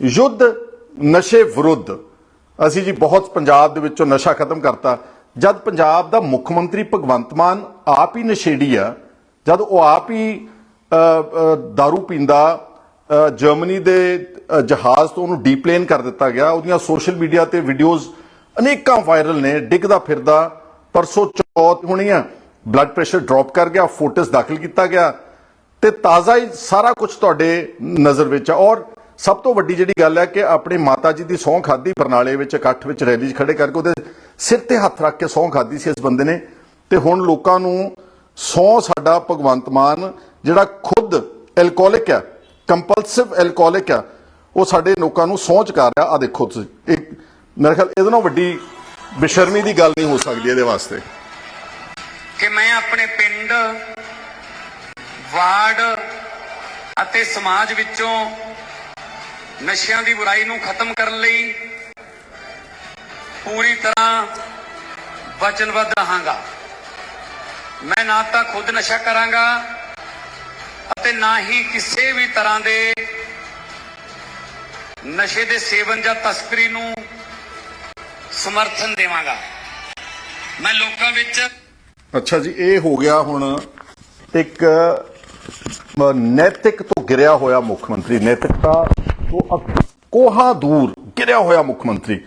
ਯੁੱਧ ਨਸ਼ੇ ਵਿਰੁੱਧ। ਅਸੀਂ ਜੀ ਬਹੁਤ ਪੰਜਾਬ ਦੇ ਵਿੱਚੋਂ ਨਸ਼ਾ ਖਤਮ ਕਰਤਾ। ਜਦ ਪੰਜਾਬ ਦਾ ਮੁੱਖ ਮੰਤਰੀ ਭਗਵੰਤ ਮਾਨ ਆਪ ਹੀ ਨਸ਼ੇੜੀ ਆ ਜਦ ਉਹ ਆਪ ਹੀ ਅ, दारू ਪੀਂਦਾ ਜਰਮਨੀ ਦੇ ਜਹਾਜ਼ ਤੋਂ ਉਹਨੂੰ ਡੀਪਲੇਨ ਕਰ ਦਿੱਤਾ ਗਿਆ। ਉਹਦੀਆਂ ਸੋਸ਼ਲ ਮੀਡੀਆ ਤੇ ਵੀਡੀਓਜ਼ ਅਨੇਕਾਂ ਵਾਇਰਲ ਨੇ ਡਿੱਗਦਾ ਫਿਰਦਾ ਪਰਸੋਂ ਚੌਥ ਹੋਣੀ ਆ ਬਲੱਡ ਪ੍ਰੈਸ਼ਰ ਡ੍ਰੌਪ ਕਰ ਗਿਆ ਫੋਟੋਸ ਦਾਖਲ ਕੀਤਾ ਗਿਆ। ਤੇ ਤਾਜ਼ਾ ਹੀ ਸਾਰਾ ਕੁਝ ਤੁਹਾਡੇ ਨਜ਼ਰ ਵਿੱਚ ਆ। ਔਰ ਸਭ ਤੋਂ ਵੱਡੀ ਜਿਹੜੀ ਗੱਲ ਹੈ ਕਿ ਆਪਣੇ ਮਾਤਾ ਜੀ ਦੀ ਸਹੁੰ ਖਾਦੀ ਬਰਨਾਲੇ ਵਿੱਚ, ਇਕੱਠ ਵਿੱਚ ਰੈਲੀ 'ਚ ਖੜੇ ਕਰਕੇ ਉਹਦੇ ਸਿਰ ਤੇ ਹੱਥ ਰੱਖ ਕੇ ਸਹੁੰ ਖਾਦੀ ਸੀ ਇਸ ਬੰਦੇ ਨੇ। ਤੇ ਹੁਣ ਲੋਕਾਂ ਨੂੰ ਸਹੁੰ ਸਾਡਾ ਭਗਵੰਤ ਮਾਨ ਜਿਹੜਾ ਖੁਦ ਐਲਕੋਹਲਿਕ ਹੈ ਕੰਪਲਸਿਵ ਐਲਕੋਹਲਿਕ ਹੈ, ਉਹ ਸਾਡੇ ਲੋਕਾਂ ਨੂੰ ਸਹੁੰ ਚੁਕਾ ਰਿਹਾ। ਆ ਦੇਖੋ ਤੁਸੀਂ ਇੱਕ ਮੇਰੇ ਖਿਆਲ ਇਹਦੇ ਨਾਲ ਵੱਡੀ ਬੇਸ਼ਰਮੀ ਦੀ ਗੱਲ ਨਹੀਂ ਹੋ ਸਕਦੀ ਇਹਦੇ ਵਾਸਤੇ। ਕਿ ਮੈਂ ਆਪਣੇ ਪਿੰਡ, ਵਾਰਡ ਅਤੇ ਸਮਾਜ ਵਿੱਚੋਂ ਨਸ਼ਿਆਂ ਦੀ ਬੁਰਾਈ ਨੂੰ ਖਤਮ ਕਰਨ ਲਈ ਪੂਰੀ ਤਰ੍ਹਾਂ ਵਚਨਬੱਧ ਰਹਾਂਗਾ। ਮੈਂ ਨਾ ਤਾਂ ਖੁਦ ਨਸ਼ਾ ਕਰਾਂਗਾ ਅਤੇ ਨਾ ਹੀ ਕਿਸੇ ਵੀ ਤਰ੍ਹਾਂ ਦੇ ਨਸ਼ੇ ਦੇ ਸੇਵਨ ਜਾਂ ਤਸਕਰੀ ਨੂੰ ਸਮਰਥਨ ਦੇਵਾਂਗਾ। ਮੈਂ ਲੋਕਾਂ ਵਿੱਚ ਅੱਛਾ ਜੀ, ਇਹ ਹੋ ਗਿਆ ਹੁਣ ਇੱਕ ਨੈਤਿਕ ਤੋਂ ਗਿਰਿਆ ਹੋਇਆ ਮੁੱਖ ਮੰਤਰੀ। ਨੈਤਿਕਤਾ ਤੋਂ ਅਕ- ਦੂਰ ਗਿਰਿਆ ਹੋਇਆ ਮੁੱਖ ਮੰਤਰੀ